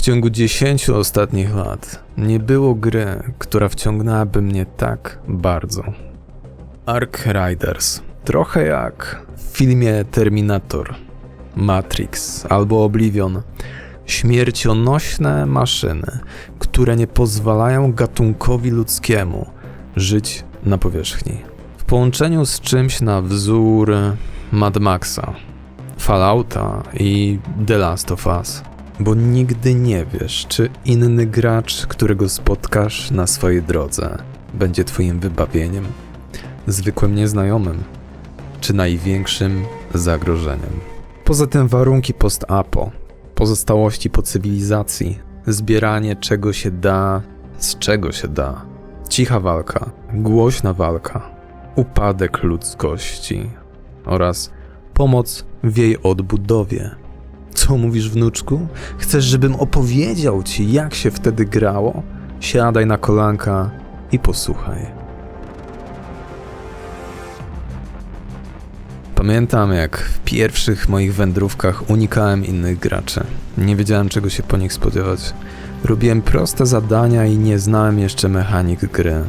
W ciągu 10 ostatnich lat nie było gry, która wciągnęłaby mnie tak bardzo. Ark Riders. Trochę jak w filmie Terminator, Matrix albo Oblivion. Śmiercionośne maszyny, które nie pozwalają gatunkowi ludzkiemu żyć na powierzchni. W połączeniu z czymś na wzór Mad Maxa, Fallouta i The Last of Us. Bo nigdy nie wiesz, czy inny gracz, którego spotkasz na swojej drodze, będzie twoim wybawieniem, zwykłym nieznajomym, czy największym zagrożeniem. Poza tym warunki post-apo, pozostałości po cywilizacji, zbieranie czego się da, z czego się da, cicha walka, głośna walka, upadek ludzkości oraz pomoc w jej odbudowie. Co mówisz, wnuczku? Chcesz, żebym opowiedział ci, jak się wtedy grało? Siadaj na kolanka i posłuchaj. Pamiętam, jak w pierwszych moich wędrówkach unikałem innych graczy. Nie wiedziałem, czego się po nich spodziewać. Robiłem proste zadania i nie znałem jeszcze mechanik gry.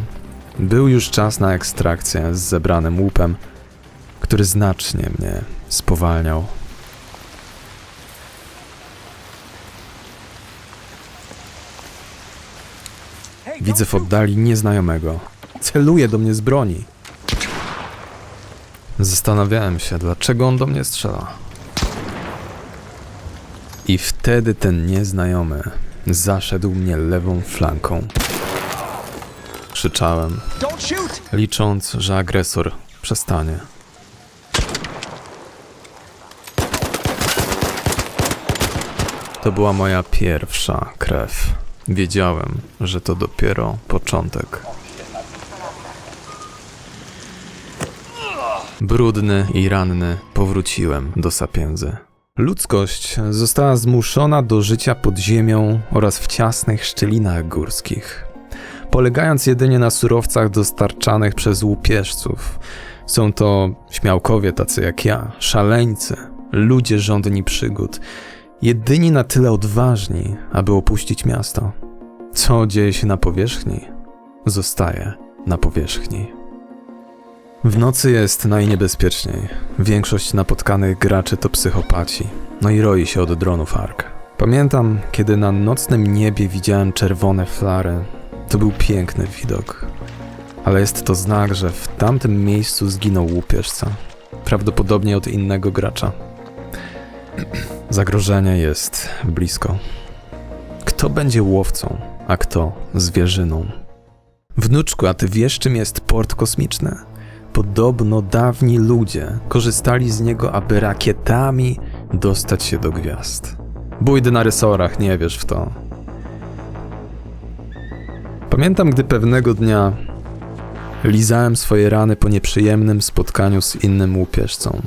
Był już czas na ekstrakcję z zebranym łupem, który znacznie mnie spowalniał. Widzę w oddali nieznajomego. Celuje do mnie z broni. Zastanawiałem się, dlaczego on do mnie strzela. I wtedy ten nieznajomy zaszedł mnie lewą flanką. Krzyczałem, licząc, że agresor przestanie. To była moja pierwsza krew. Wiedziałem, że to dopiero początek. Brudny i ranny powróciłem do sapiędzy. Ludzkość została zmuszona do życia pod ziemią oraz w ciasnych szczelinach górskich, polegając jedynie na surowcach dostarczanych przez łupieżców. Są to śmiałkowie tacy jak ja, szaleńcy, ludzie żądni przygód, jedyni na tyle odważni, aby opuścić miasto. Co dzieje się na powierzchni, zostaje na powierzchni. W nocy jest najniebezpieczniej. Większość napotkanych graczy to psychopaci. No i roi się od dronów ARK. Pamiętam, kiedy na nocnym niebie widziałem czerwone flary. To był piękny widok. Ale jest to znak, że w tamtym miejscu zginął łupieżca. Prawdopodobnie od innego gracza. Zagrożenie jest blisko. Kto będzie łowcą, a kto zwierzyną? Wnuczku, a ty wiesz, czym jest port kosmiczny? Podobno dawni ludzie korzystali z niego, aby rakietami dostać się do gwiazd. Bójdy na rysorach, nie wiesz w to. Pamiętam, gdy pewnego dnia lizałem swoje rany po nieprzyjemnym spotkaniu z innym łupieżcą.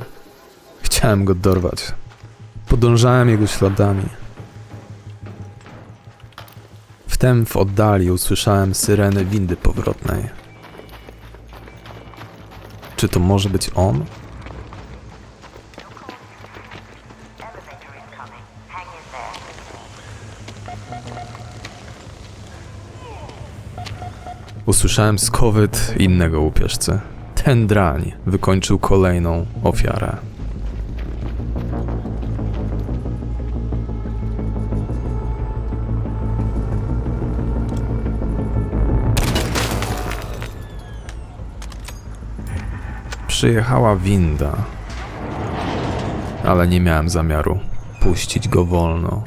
Chciałem go dorwać. Podążałem jego śladami. Wtem w oddali usłyszałem syreny windy powrotnej. Czy to może być on? Usłyszałem skowyt innego łupieżcy. Ten drań wykończył kolejną ofiarę. Przyjechała winda, ale nie miałem zamiaru puścić go wolno.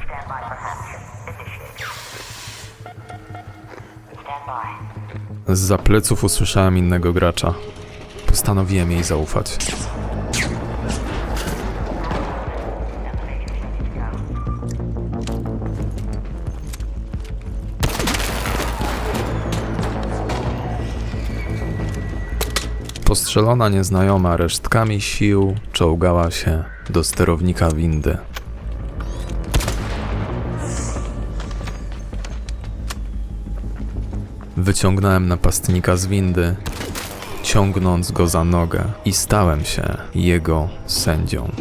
Z pleców usłyszałem innego gracza. Postanowiłem jej zaufać. Postrzelona nieznajoma resztkami sił czołgała się do sterownika windy. Wyciągnąłem napastnika z windy, ciągnąc go za nogę i stałem się jego sędzią.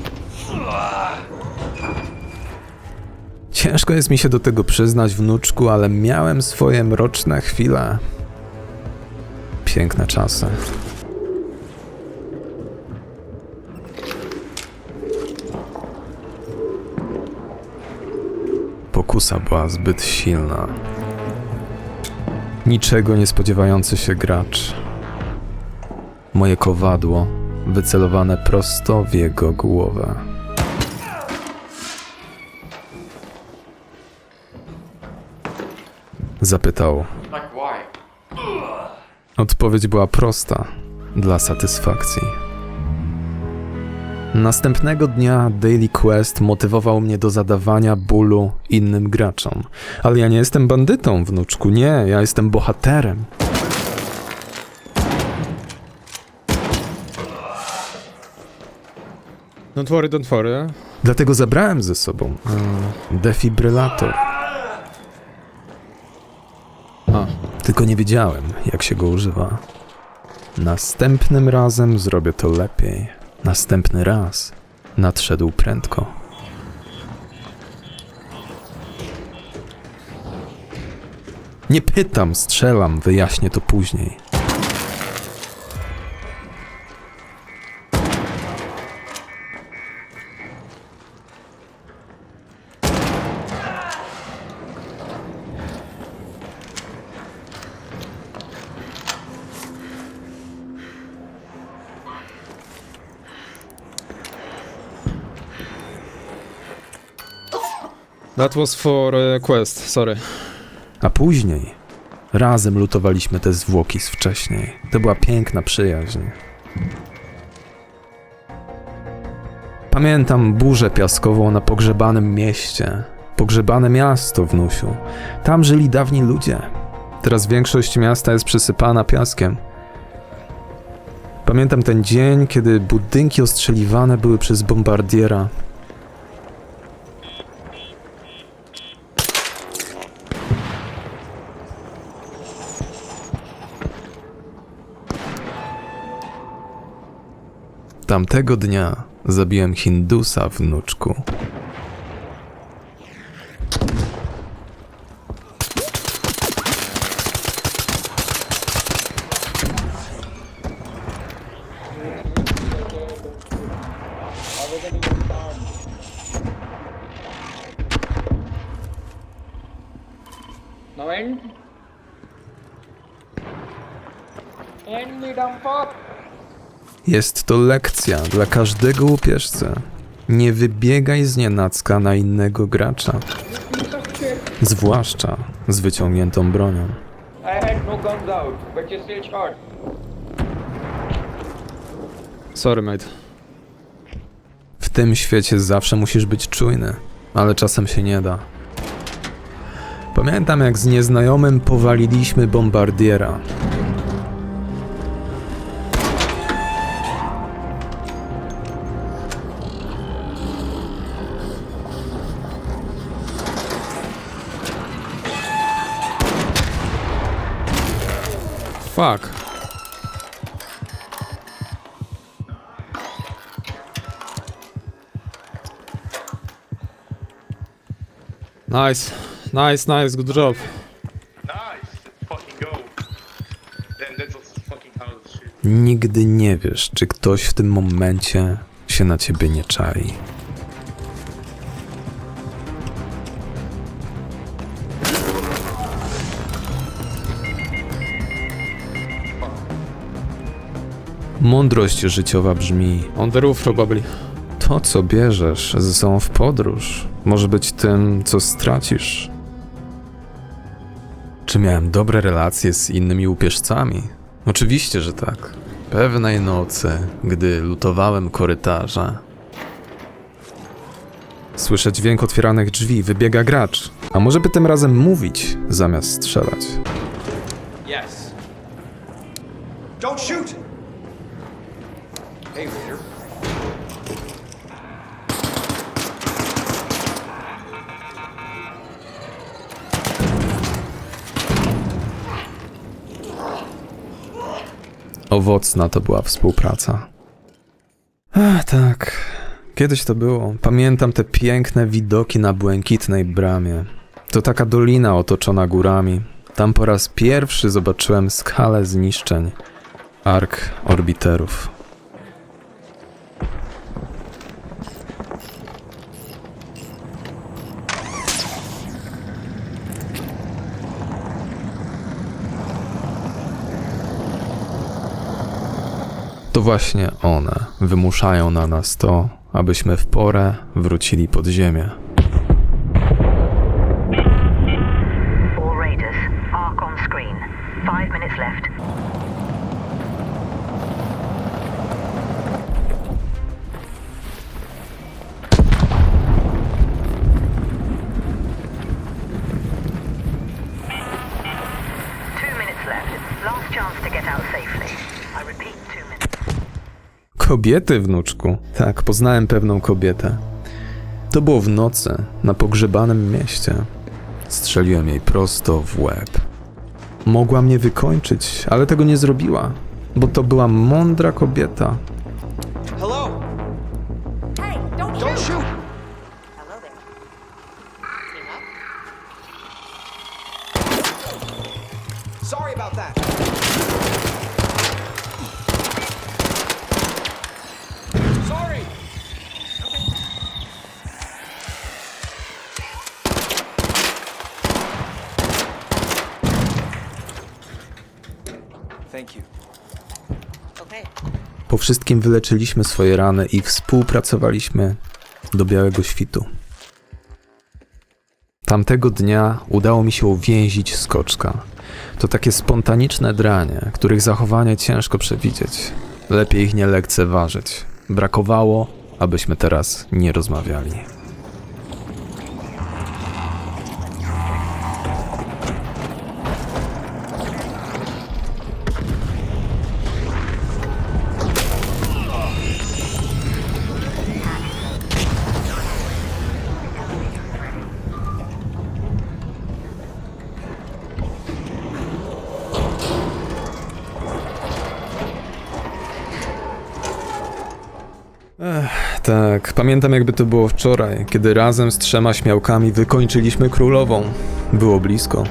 Ciężko jest mi się do tego przyznać, wnuczku, ale miałem swoje mroczne chwile. Piękne czasy. Pokusa była zbyt silna. Niczego nie spodziewający się gracz. Moje kowadło wycelowane prosto w jego głowę. Zapytał. Why? Odpowiedź była prosta dla satysfakcji. Następnego dnia Daily Quest motywował mnie do zadawania bólu innym graczom. Ale ja nie jestem bandytą, wnuczku, nie, ja jestem bohaterem. Don't worry, don't worry. Dlatego zabrałem ze sobą e, defibrylator. A. Tylko nie wiedziałem, jak się go używa. Następnym razem zrobię to lepiej. Następny raz nadszedł prędko. Nie pytam, strzelam, wyjaśnię to później. That was for uh, quest, sorry. A później razem lutowaliśmy te zwłoki z wcześniej. To była piękna przyjaźń. Pamiętam burzę piaskową na pogrzebanym mieście. Pogrzebane miasto, wnusiu. Tam żyli dawni ludzie. Teraz większość miasta jest przysypana piaskiem. Pamiętam ten dzień, kiedy budynki ostrzeliwane były przez bombardiera. Tamtego dnia zabiłem Hindusa, wnuczku. No end? End me fuck! Jest to lekcja dla każdego łupieżcy. Nie wybiegaj z nienacka na innego gracza. Zwłaszcza z wyciągniętą bronią. No. Sorry, mate. W tym świecie zawsze musisz być czujny, ale czasem się nie da. Pamiętam jak z nieznajomym powaliliśmy bombardiera. Fuck. Nice. Nice, nice, good job. Nice, fucking go. Also fucking. Nigdy nie wiesz, czy ktoś w tym momencie się na ciebie nie czai. Mądrość życiowa brzmi: On the roof, probably. To, co bierzesz ze sobą w podróż, może być tym, co stracisz. Czy miałem dobre relacje z innymi łupieżcami? Oczywiście, że tak. Pewnej nocy, gdy lutowałem korytarze, słyszę dźwięk otwieranych drzwi, wybiega gracz. A może by tym razem mówić, zamiast strzelać? Yes. Don't shoot! Owocna to była współpraca. Ach, tak. kiedyś to było. Pamiętam te piękne widoki na błękitnej bramie. To taka dolina otoczona górami. Tam po raz pierwszy zobaczyłem skalę zniszczeń ark orbiterów. To właśnie one wymuszają na nas to, abyśmy w porę wrócili pod ziemię. Kobiety, wnuczku. Tak, poznałem pewną kobietę. To było w nocy, na pogrzebanym mieście. Strzeliłem jej prosto w łeb. Mogła mnie wykończyć, ale tego nie zrobiła, bo to była mądra kobieta. Hello? Hey, don't, Don't shoot! Po wszystkim wyleczyliśmy swoje rany i współpracowaliśmy do białego świtu. Tamtego dnia udało mi się uwięzić skoczka. To takie spontaniczne dranie, których zachowanie ciężko przewidzieć. Lepiej ich nie lekceważyć. Brakowało, abyśmy teraz nie rozmawiali. Tak, pamiętam jakby to było wczoraj, kiedy razem z trzema śmiałkami wykończyliśmy królową. Było blisko.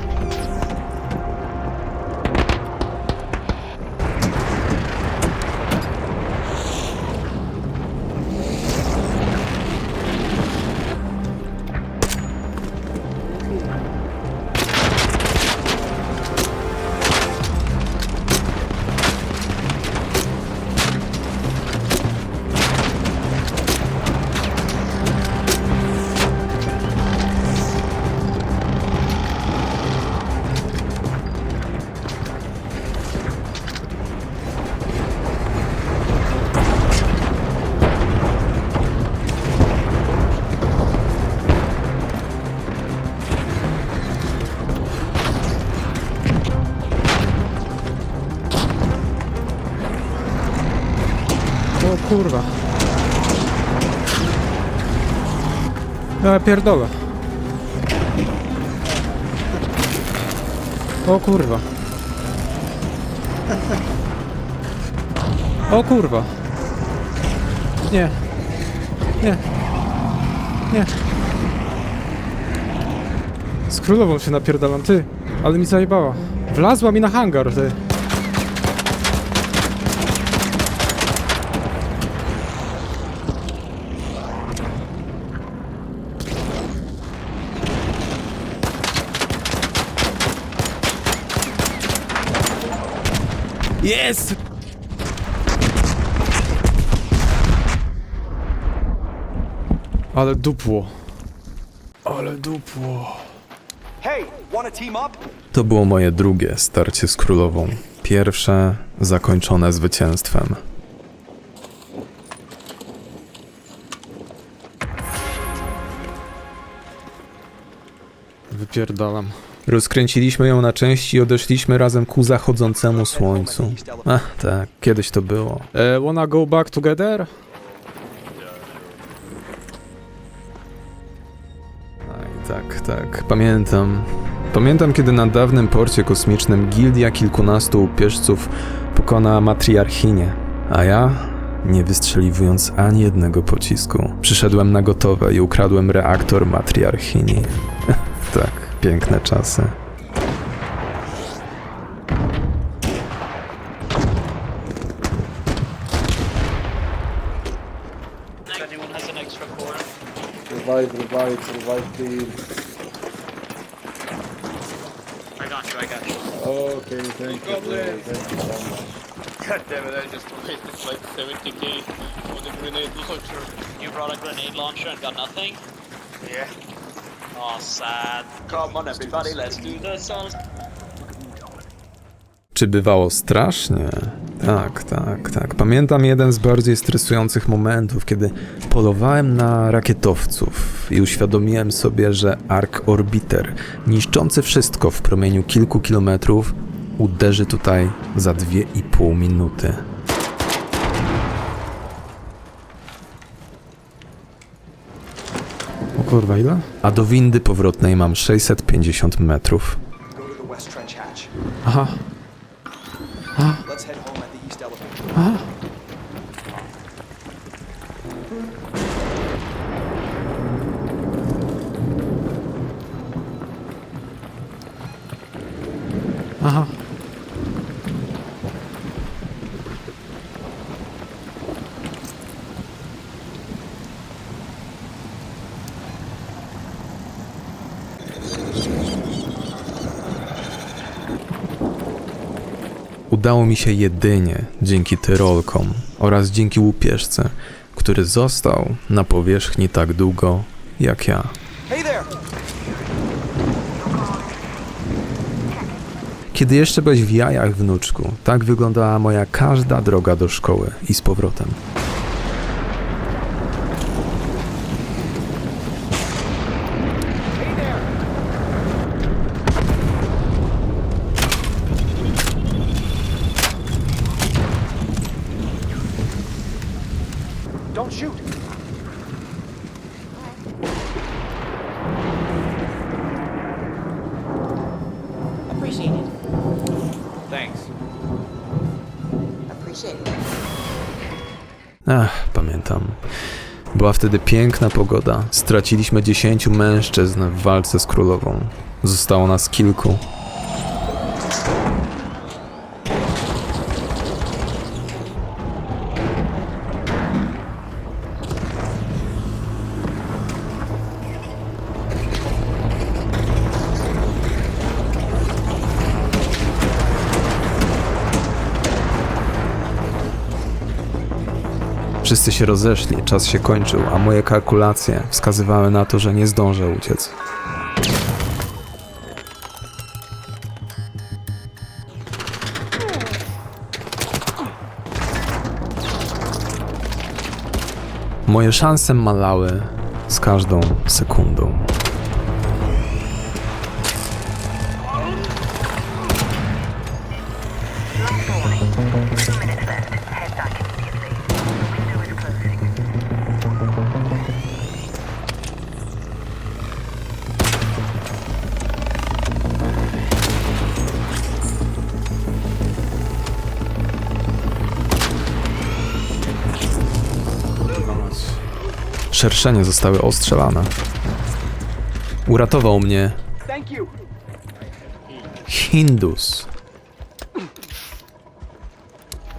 Kurwa. Ja pierdolę. O kurwa. O kurwa. Nie. Nie. Nie. Z królową się napierdalam, ty. Ale mi zajebała. Wlazła mi na hangar, ty. Jest! Ale dupło. Ale dupło. Hey, wanna team up? To było moje drugie starcie z królową. Pierwsze zakończone zwycięstwem. Wypierdalam. Rozkręciliśmy ją na części i odeszliśmy razem ku zachodzącemu słońcu. Ach, tak, kiedyś to było. E, wanna go back together? Aj, tak, tak, pamiętam. Pamiętam, kiedy na dawnym porcie kosmicznym gildia kilkunastu upieżców pokona matriarchinię, a ja nie wystrzeliwując ani jednego pocisku. Przyszedłem na gotowe i ukradłem reaktor matriarchini. tak, piękne czasy. Revive, revive, revive, please. I got you, I got you. Okay, thank you, bro. Thank you so much. God damn it, I just wasted like 70k for the grenade launcher. You brought a grenade launcher and got nothing? Yeah. Oh, sad. Come on, everybody, let's do the songs. Czy bywało strasznie? Tak, tak, tak. Pamiętam jeden z bardziej stresujących momentów, kiedy polowałem na rakietowców i uświadomiłem sobie, że Ark Orbiter, niszczący wszystko w promieniu kilku kilometrów, uderzy tutaj za dwie i pół minuty. Kurwa, ile? A do windy powrotnej mam 650 metrów. Aha. Udało mi się jedynie dzięki tyrolkom oraz dzięki łupieżce, który został na powierzchni tak długo jak ja. Kiedy jeszcze byłeś w jajach, wnuczku, tak wyglądała moja każda droga do szkoły i z powrotem. Don't shoot! Appreciate it. Thanks. Appreciate it. Ach, pamiętam. Była wtedy piękna pogoda. Straciliśmy dziesięciu mężczyzn w walce z królową. Zostało nas kilku. Wszyscy się rozeszli, czas się kończył, a moje kalkulacje wskazywały na to, że nie zdążę uciec. Moje szanse malały z każdą sekundą. Szerszenie zostały ostrzelane. Uratował mnie! Hindus.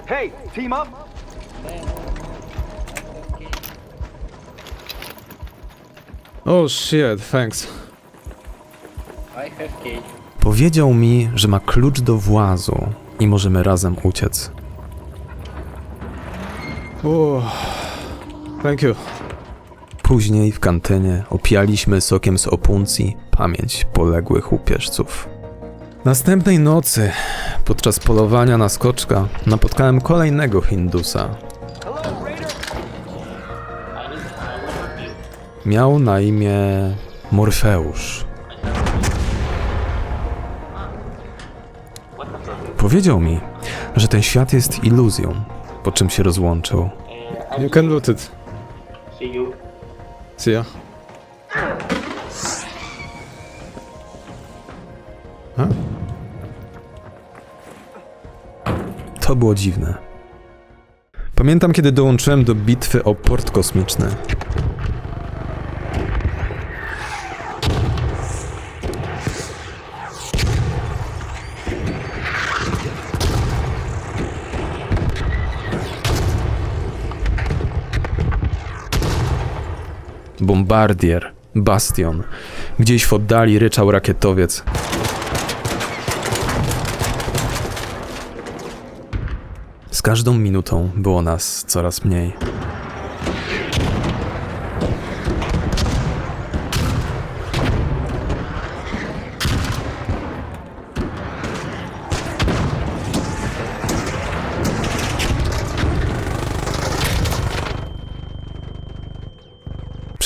Hey, team up! Oh shit, thanks. I have cage. Powiedział mi, że ma klucz do włazu i możemy razem uciec. Oh. Thank you. Później w kantynie opijaliśmy sokiem z opuncji pamięć poległych łupieżców. Następnej nocy, podczas polowania na skoczka, napotkałem kolejnego Hindusa. Miał na imię Morfeusz. Powiedział mi, że ten świat jest iluzją, po czym się rozłączył. You can loot it. Ya. Huh? To było dziwne. Pamiętam, kiedy dołączyłem do bitwy o port kosmiczny. Bombardier, bastion. Gdzieś w oddali ryczał rakietowiec. Z każdą minutą było nas coraz mniej.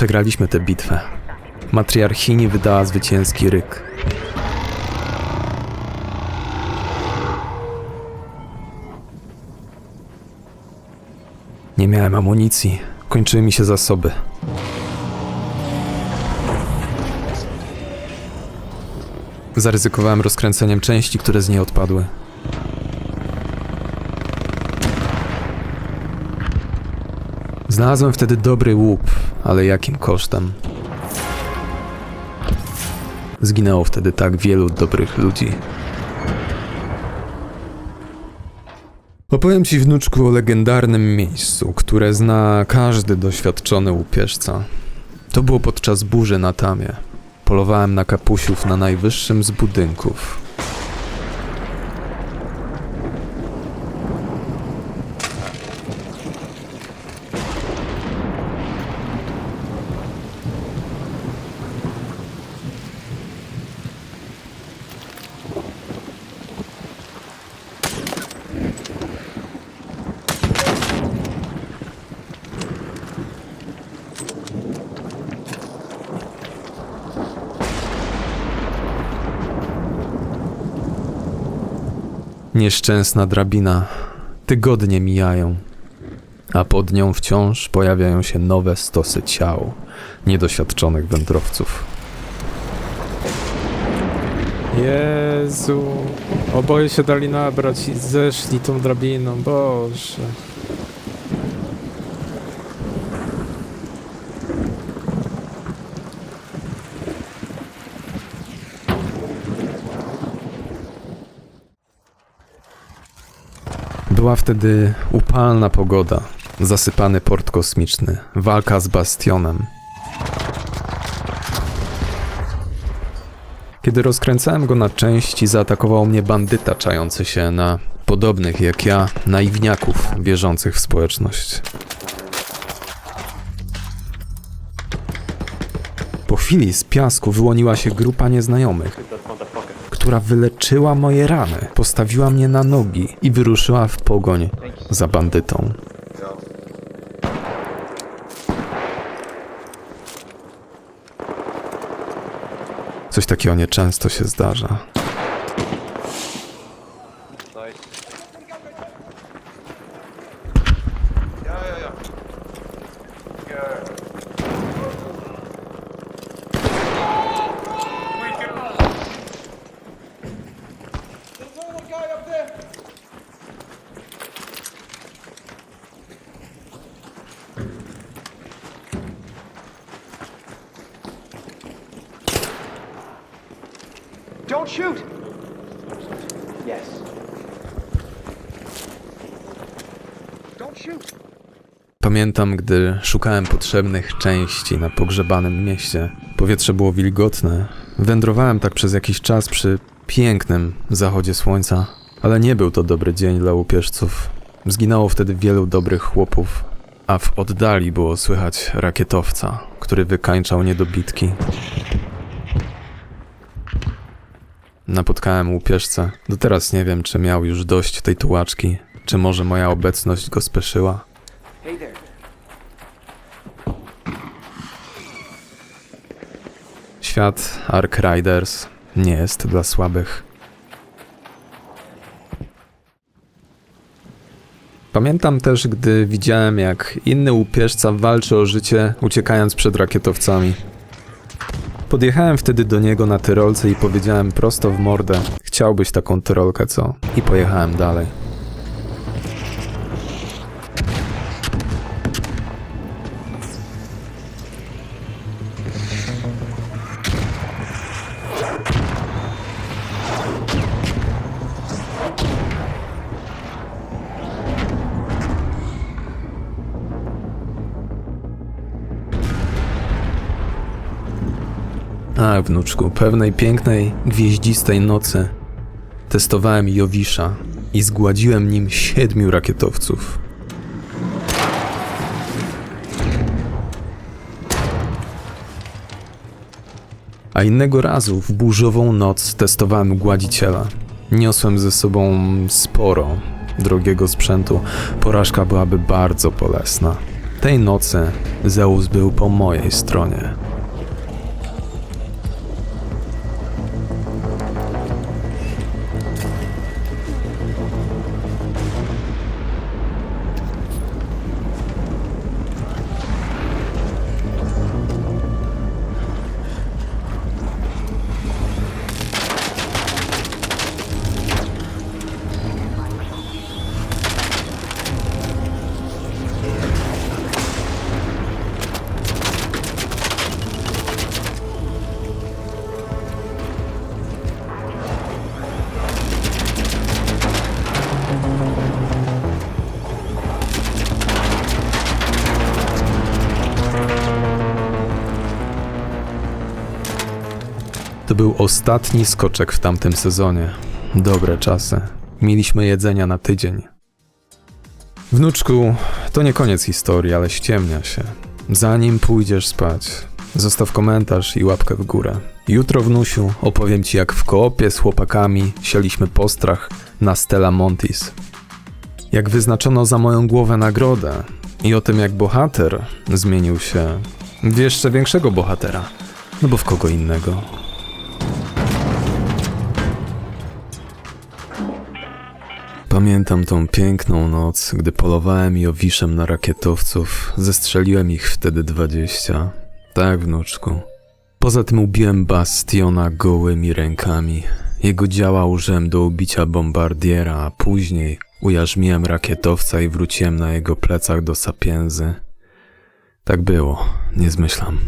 Przegraliśmy tę bitwę. Matriarchini wydała zwycięski ryk. Nie miałem amunicji. Kończyły mi się zasoby. Zaryzykowałem rozkręceniem części, które z niej odpadły. Znalazłem wtedy dobry łup, ale jakim kosztem? Zginęło wtedy tak wielu dobrych ludzi. Opowiem ci, wnuczku, o legendarnym miejscu, które zna każdy doświadczony łupieżca. To było podczas burzy na Tamie. Polowałem na kapusiów na najwyższym z budynków. Nieszczęsna drabina. Tygodnie mijają, a pod nią wciąż pojawiają się nowe stosy ciał niedoświadczonych wędrowców. Jezu. Oboje się dali nabrać i zeszli tą drabiną, Boże. Była wtedy upalna pogoda, zasypany port kosmiczny, walka z bastionem. Kiedy rozkręcałem go na części, zaatakował mnie bandyta czający się na podobnych jak ja naiwniaków wierzących w społeczność. Po chwili z piasku wyłoniła się grupa nieznajomych, która wyleczyła moje rany, postawiła mnie na nogi i wyruszyła w pogoń za bandytą. Coś takiego nieczęsto się zdarza. Don't shoot! Yes. Don't shoot! Pamiętam, gdy szukałem potrzebnych części na pogrzebanym mieście. Powietrze było wilgotne. Wędrowałem tak przez jakiś czas przy pięknym zachodzie słońca, ale nie był to dobry dzień dla łupieżców. Zginęło wtedy wielu dobrych chłopów, a w oddali było słychać rakietowca, który wykańczał niedobitki. Napotkałem łupieżcę. Do teraz nie wiem, czy miał już dość tej tułaczki, czy może moja obecność go speszyła. Hey there. Świat Ark Riders nie jest dla słabych. Pamiętam też, gdy widziałem, jak inny łupieżca walczy o życie, uciekając przed rakietowcami. Podjechałem wtedy do niego na tyrolce i powiedziałem prosto w mordę: Chciałbyś taką tyrolkę, co? I pojechałem dalej. Tak, wnuczku, pewnej pięknej, gwieździstej nocy testowałem Jowisza i zgładziłem nim siedmiu rakietowców. A innego razu w burzową noc testowałem gładziciela. Niosłem ze sobą sporo drogiego sprzętu. Porażka byłaby bardzo bolesna. Tej nocy Zeus był po mojej stronie. Był ostatni skoczek w tamtym sezonie. Dobre czasy. Mieliśmy jedzenia na tydzień. Wnuczku, to nie koniec historii, ale ściemnia się. Zanim pójdziesz spać, zostaw komentarz i łapkę w górę. Jutro, wnusiu, opowiem ci, jak w koopie z chłopakami sialiśmy postrach na Stella Montis. Jak wyznaczono za moją głowę nagrodę i o tym, jak bohater zmienił się w jeszcze większego bohatera. No bo w kogo innego. Pamiętam tą piękną noc, gdy polowałem Jowiszem na rakietowców. Zestrzeliłem ich wtedy dwadzieścia. Tak, wnuczku. Poza tym ubiłem Bastiona gołymi rękami. Jego działa użyłem do ubicia bombardiera, a później ujarzmiłem rakietowca i wróciłem na jego plecach do Sapienzy. Tak było, nie zmyślam.